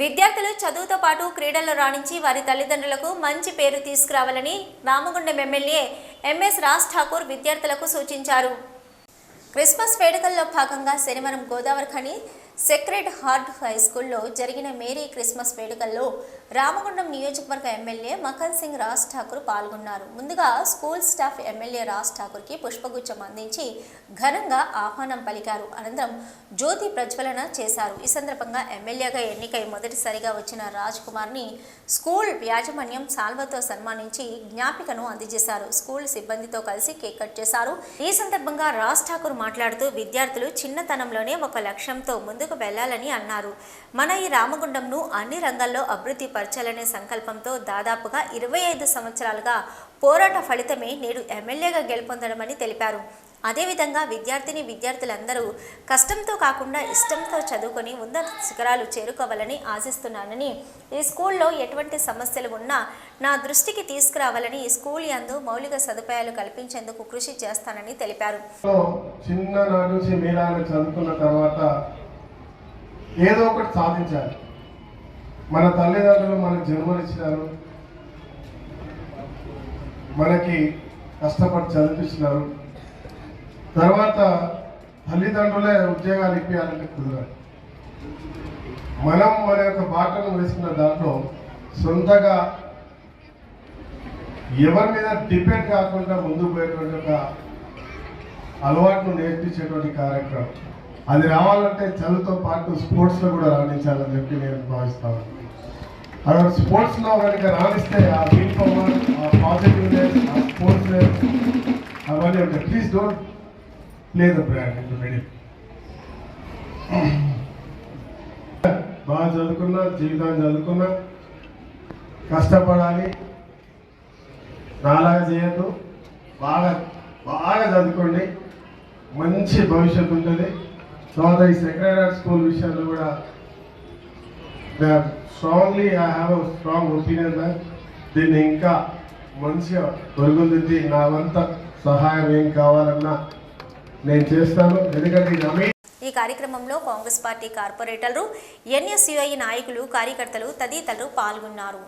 విద్యార్థులు చదువుతో పాటు క్రీడల్లో రాణించి వారి తల్లిదండ్రులకు మంచి పేరు తీసుకురావాలని రామగుండం ఎమ్మెల్యే ఎంఎస్ రాజ్ ఠాకూర్ విద్యార్థులకు సూచించారు. క్రిస్మస్ వేడుకల్లో భాగంగా శనివారం Godavari Khani sacred heart high స్కూల్లో జరిగిన మేరీ క్రిస్మస్ వేడుకల్లో రామగుండం నియోజకవర్గ ఎమ్మెల్యే మకన్ సింగ్ రాజ్ ఠాకూర్ పాల్గొన్నారు. ముందుగా స్కూల్ స్టాఫ్ ఎమ్మెల్యే రాజ్ ఠాకూర్కి పుష్పగుచ్చం అందించి ఘనంగా ఆహ్వానం పలికారు. అనంతరం జ్యోతి ప్రజ్వలన చేశారు. ఈ సందర్భంగా ఎమ్మెల్యేగా ఎన్నికై మొదటిసారిగా వచ్చిన రాజ్ కుమార్ని స్కూల్ యాజమాన్యం సాల్వతో సన్మానించి జ్ఞాపికను అందజేశారు. స్కూల్ సిబ్బందితో కలిసి కేక్ కట్ చేశారు. ఈ సందర్భంగా రాజ్ ఠాకూర్ మాట్లాడుతూ విద్యార్థులు చిన్నతనంలోనే ఒక లక్ష్యంతో ముందు ముందుకు వెళ్ళాలని అన్నారు. మన ఈ రామగుండంను అన్ని రంగాల్లో అభివృద్ధి పరచాలనే సంకల్పంతో దాదాపుగా ఇరవై ఐదు సంవత్సరాలుగా పోరాట ఫలితమే నేడు ఎమ్మెల్యేగా గెలుపొందడమని తెలిపారు. అదేవిధంగా విద్యార్థిని విద్యార్థులందరూ కష్టంతో కాకుండా ఇష్టంతో చదువుకొని ఉన్నత శిఖరాలు చేరుకోవాలని ఆశిస్తున్నానని ఈ స్కూల్లో ఎటువంటి సమస్యలు ఉన్నా నా దృష్టికి తీసుకురావాలని ఈ స్కూల్ యందు మౌలిక సదుపాయాలు కల్పించేందుకు కృషి చేస్తానని తెలిపారు. చిన్ననాటి నుంచి చదువుకున్న తర్వాత ఏదో ఒకటి సాధించాలి. మన తల్లిదండ్రులు మనకు జన్మనిచ్చినారు మనకి కష్టపడి చదివిస్తున్నారు తర్వాత తల్లిదండ్రులే ఉద్యోగాలు ఇప్పించాలంటే కుదరదు. మనం మన యొక్క బాటను వేసుకున్న దాంట్లో సొంతగా ఎవరి మీద డిపెండ్ కాకుండా ముందుకు పోయేటువంటి ఒక అలవాటును నేర్పించేటువంటి కార్యక్రమం. అది రావాలంటే చదువుతో పాటు స్పోర్ట్స్లో కూడా రాణించాలని చెప్పి నేను భావిస్తాను అక్కడ స్పోర్ట్స్లో కనుక రాణిస్తే ఆ విల్ పవర్ ఆ పాజిటివ్నెస్ ఆ స్పోర్ట్స్నెస్ అవన్నీ ఉంటాయి. Please don't play the brand in ready బాగా చదువుకున్నా జీవితాన్ని చదువుకున్నా కష్టపడాలి నాలాగా చేయద్దు బాగా బాగా చదువుకోండి మంచి భవిష్యత్తు ఉంటుంది. తర్వాత ఈ సెక్రటరీ స్కూల్ విషయంలో కూడా strongly I have a strong opinion man దీన్ని ఇంకా మంచిగా పొరుగుంది నా వంత సహాయం ఏం కావాలన్నా నేను చేస్తాను. ఎందుకంటే ఇది అమీ ఈ కార్యక్రమంలో కాంగ్రెస్ పార్టీ కార్పొరేటర్లు ఎన్ఎస్యుఐ నాయకులు కార్యకర్తలు తదితరులు పాల్గొన్నారు.